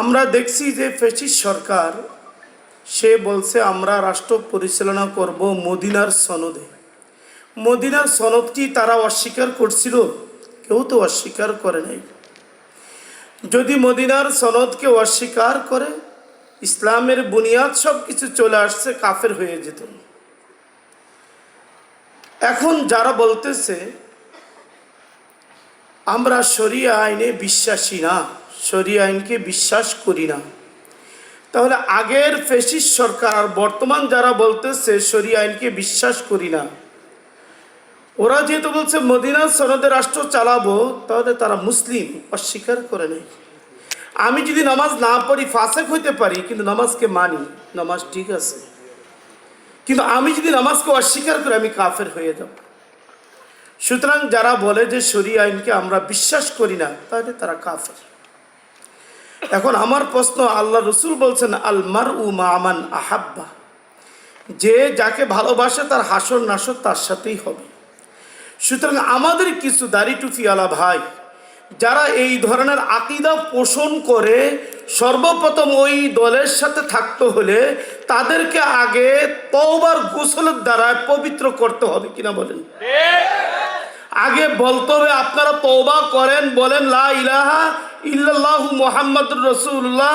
আমরা দেখছি যে ফেসিস সরকার, সে বলছে, আমরা রাষ্ট্র পরিচালনা করব মদিনার সনদে। মদিনার সনদটি তারা অস্বীকার করছিল? কেউ তো অস্বীকার করে নাই। যদি মদিনার সনদকে অস্বীকার করে, ইসলামের বুনিয়াদ সব কিছু চলে আসছে, কাফের হয়ে যেত। এখন যারা বলতেছে আমরা শরিয়া আইনে বিশ্বাসী না, শরিয়া আইনকে বিশ্বাস করি না। তাহলে আগের ফেসিস সরকার, আর বর্তমান যারা বলতেছে শরিয়া আইনকে বিশ্বাস করি না, ওরা যেহেতু বলছে মদিনা সনদে রাষ্ট্র চালাবো, তাহলে তারা মুসলিম, অস্বীকার করে নেই। আমি যদি নামাজ না পড়ি, ফাঁসেক হইতে পারি, কিন্তু নামাজকে মানি, নামাজ ঠিক আছে। কিন্তু আমি যদি নামাজকে অস্বীকার করি, আমি কাফের হয়ে যাব। সুতরাং যারা বলে যে শরীয় আইনকে আমরা বিশ্বাস করি না, তাহলে তারা কাফের। এখন আমার প্রশ্ন, আল্লাহ রসুল বলছেন, আল মার উ আমান আহাব্বা। যে যাকে ভালোবাসে তার হাসর নাসর তার সাথেই হবে। সুতরাং আমাদের কিছু দাড়ি টুফিওয়ালা ভাই, যারা এই ধরনের আকিদা পোষণ করে, সর্বপ্রথম ওই দলের সাথে থাকতে হলে তাদেরকে আগে তওবার গোসলের দ্বারা পবিত্র করতে হবে কিনা বলেন। আগে বলতে হবে, আপনারা তৌবা করেন, বলেন, লা ইলাহা ইল্লাল্লাহু মুহাম্মাদুর রাসূলুল্লাহ।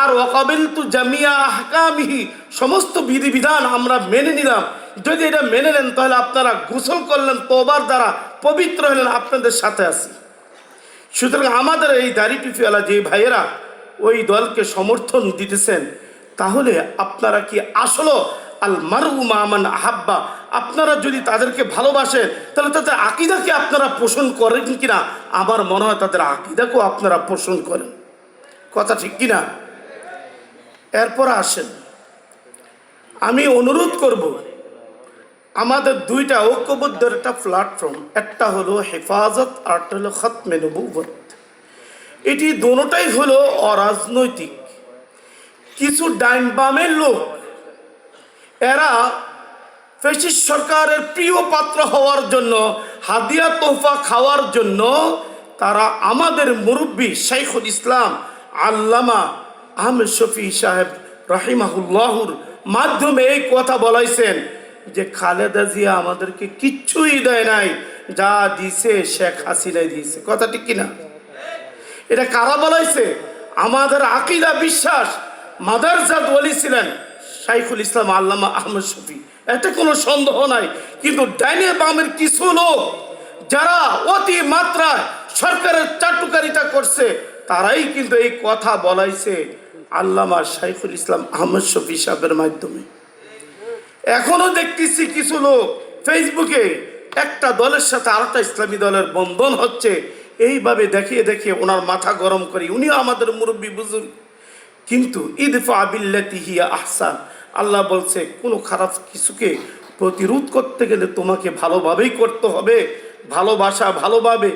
আর ওয়াকাবিল তু জামিয়া আহকামিহি, সমস্ত বিধিবিধান আমরা মেনে নিলাম। যদি এটা মেনে নেন, তাহলে আপনারা গোসল করলেন তোবার দ্বারা পবিত্র হলেন, আপনাদের সাথে আছি। সুতরাং আমাদের এই দাড়ি টুপিওয়ালা যে ভাইয়েরা ওই দলকে সমর্থন দিতেছেন, তাহলে আপনারা কি আসলো আল মারু মামান আহাব্বা। আপনারা যদি তাদেরকে ভালোবাসেন তাহলে তাদের আকিদাকে আপনারা পোষণ করেন কিনা? আমার মনে হয় তাদের আকিদাকেও আপনারা পোষণ করেন। কথা ঠিক কিনা? এরপর আসেন। আমি অনুরোধ করব, আমাদের দুইটা ঐক্যবদ্ধের একটা প্ল্যাটফর্ম একটা হলো হেফাজত, আর একটা হলো খতমে এটি দোনোটাই হলো অরাজনৈতিক। কিছু ডাইন বামের লোক এরা ফেসিস সরকারের প্রিয় পাত্র হওয়ার জন্য, হাদিয়া তোহফা খাওয়ার জন্য তারা আমাদের মুরব্বী শাইখুল ইসলাম আল্লামা আহমেদ শফি সাহেব রাহিমাহুল্লাহুর মাধ্যমে এই কথা বলাইছেন যে, খালেদা জিয়া আমাদেরকে কিচ্ছুই দেয় নাই, যা দিছে শেখ হাসিনাই দিয়েছে। কথা ঠিক কিনা? এটা কারা বলাইছে? আমাদের আকিদা বিশ্বাস মাদারজাদ ওলি শাইখুল ইসলাম আল্লামা আহমদ শফি। এতে কোনো সন্দেহ নাই। কিন্তু ডাইনে বামের কিছু লোক, যারা অতি মাত্রায় সরকারের চাটুকারিতা করছে, তারাই কিন্তু এই কথা বলাইছে আল্লামা শাইখুল ইসলাম আহমদ শফি সাহেবের মাধ্যমে। এখনও দেখতেছি কিছু লোক ফেসবুকে একটা দলের সাথে আরেকটা ইসলামী দলের বন্ধন হচ্ছে। এইভাবে দেখিয়ে দেখিয়ে ওনার মাথা গরম করি। উনিও আমাদের মুরব্বী বুজুর্গ। কিন্তু ইদফা আবিল্লাতি হিয়া আহসান। আল্লাহ বলছে, কোনো খারাপ কিছুকে প্রতিরোধ করতে গেলে তোমাকে ভালোভাবেই করতে হবে, ভালোবাসা ভালোভাবে।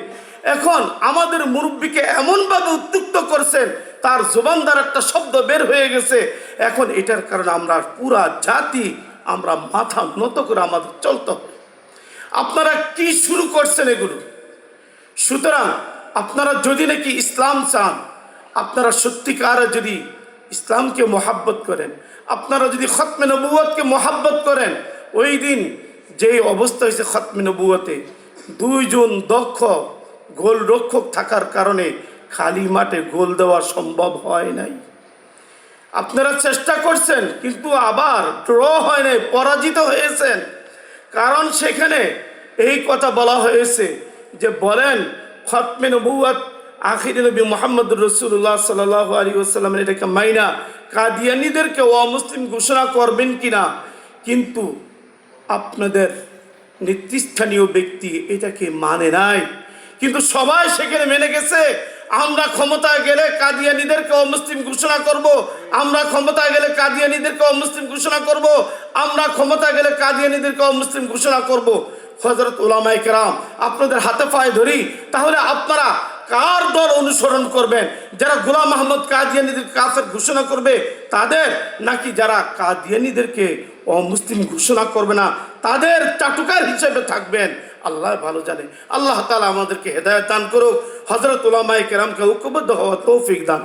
এখন আমাদের মুরব্বীকে এমনভাবে উদ্যুক্ত করছেন, তার জোবান দ্বারা একটা শব্দ বের হয়ে গেছে। এখন এটার কারণে আমরা পুরা জাতি, আমরা মাথা নত করে আমাদের চলতে হবে। আপনারা কি শুরু করছেন এগুলো? সুতরাং আপনারা যদি নাকি ইসলাম চান, আপনারা সত্যিকার যদি ইসলামকে মোহাব্বত করেন। আপনারা যদি খতমে নবুয়তকে মোহাব্বত করেন, ওই দিন যেই অবস্থা হয়েছে খতমে নবুয়তে দুইজন দক্ষ গোল রক্ষক থাকার কারণে খালি মাঠে গোল দেওয়া সম্ভব হয় নাই। আপনারা চেষ্টা করছেন, কিন্তু আবার ড্র হয় নাই, পরাজিত হয়েছেন। কারণ সেখানে এই কথা বলা হয়েছে যে, বলেন, খতমে নবুয়াত আখির নবী মোহাম্মদ রসুল্লাহ সাল্লাহ আলী ওসাল্লামের এটাকে মাইনা। কাদিয়ানিদেরকে অমুসলিম ঘোষণা করবেন কিনা? কিন্তু আপনাদের নেতৃস্থানীয় ব্যক্তি এটাকে মানে নাই। কিন্তু সবাই সেখানে মেনে গেছে, আমরা ক্ষমতায় গেলে কাদিয়ানিদেরকে অমুসলিম ঘোষণা করব, আমরা ক্ষমতায় গেলে কাদিয়ানিদেরকে অমুসলিম ঘোষণা করব, আমরা ক্ষমতায় গেলে কাদিয়ানিদেরকে অমুসলিম ঘোষণা করব। হজরত ওলামাই কেরাম, আপনাদের হাতে পায়ে ধরি, তাহলে আপনারা কার দল অনুসরণ করবেন? যারা গোলাম মাহমুদ কাদিয়ানিদের কাফের ঘোষণা করবে, তাদের নাকি যারা কাদিয়ানিদেরকে অমুসলিম ঘোষণা করবে না, তাদের চাটুকার হিসেবে থাকবেন? আল্লাহ ভালো জানে। আল্লাহ তালা আমাদেরকে হেদায়ত দান করুক। হজরত উলামাই কেরামকে ঐক্যবদ্ধ হওয়া তৌফিক দান